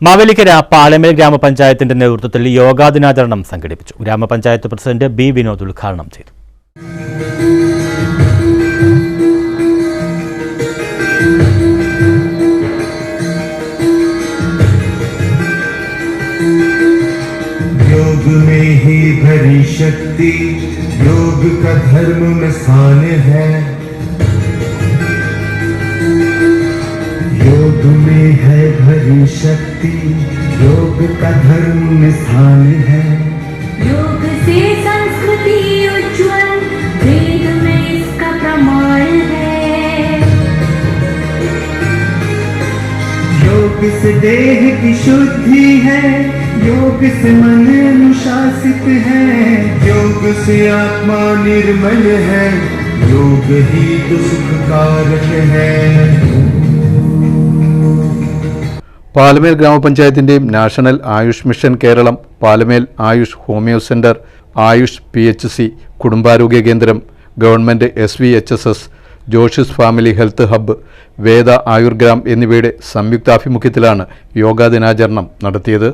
മാവേലിക്കര പാലമേൽ ഗ്രാമപഞ്ചായത്തിന്റെ നേതൃത്വത്തിൽ യോഗാ ദിനാചരണം സംഘടിപ്പിച്ചു ഗ്രാമപഞ്ചായത്ത് പ്രസിഡന്റ് ബി വിനോദ് ഉദ്ഘാടനം ചെയ്തു योग में ही भरी शक्ति योग का धर्म में स्थान है योग में है भरी शक्ति। योग का धर्म स्थान है। योग से संस्कृति उज्जवल वेद में इसका प्रमाण है। योग से देह की शुद्धि है। योग से मन अनुशासित है। योग से आत्मा निर्मल है। योग ही तो सुख कारक है। Palamel ഗ്രാമപഞ്ചായത്തിന്റെയും national AYUSH mission Keralam Palamel AYUSH homeo centre AYUSH P H C കുടുംബാരോഗ്യ കേന്ദ്രം government S V H S S Joshis family health hub Veda Ayurgram എന്നിവയുടെ സംയുക്താഭിമുഖ്യത്തിലാണ് യോഗാ ദിനാചരണം നടത്തിയത്.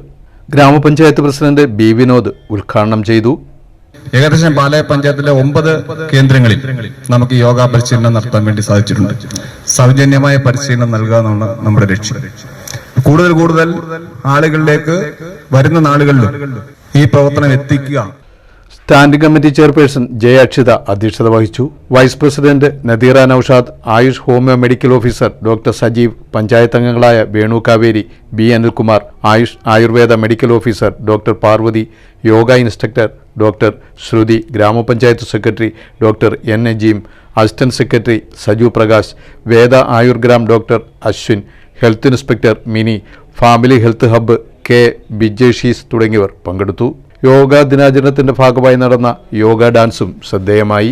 ഗ്രാമപഞ്ചായത്ത് പ്രസിഡന്റ് ബി വിനോദ് ഉദ്ഘാടനം ചെയ്തു. ഏകദേശം പാലായ പഞ്ചായത്തിലെ ഒമ്പത് കേന്ദ്രങ്ങളിൽ നമുക്ക് യോഗ പരിശീലനം നടത്താൻ വേണ്ടി സാധിച്ചിട്ടുണ്ട്. സൗജന്യമായ പരിശീലനം നൽകുക നമ്മുടെ ലക്ഷ്യം. കൂടുതൽ കൂടുതൽ ആളുകളിലേക്ക് വരുന്ന നാളുകളിലും ഈ പ്രവർത്തനം എത്തിക്കുക. Standing committee chairperson Jaya Akshitha അധ്യക്ഷത വഹിച്ചു. Vice president Nadeera Naushad AYUSH homeo medical officer doctor Sajeev panchayat അംഗങ്ങളായ Venu Kaveri B Anilkumar AYUSH Ayurveda medical officer doctor Parvathy yoga instructor doctor Shruthi ഗ്രാമപഞ്ചായത്ത് secretary doctor N A Jeem assistant secretary Saju Prakash Veda Ayurgram doctor Ashwin health inspector Mini family health hub K ബിജേഷീസ് തുടങ്ങിയവർ പങ്കെടുത്തു. യോഗാ ദിനാചരണത്തിന്റെ ഭാഗമായി നടന്ന യോഗ ഡാൻസും ശ്രദ്ധേയമായി.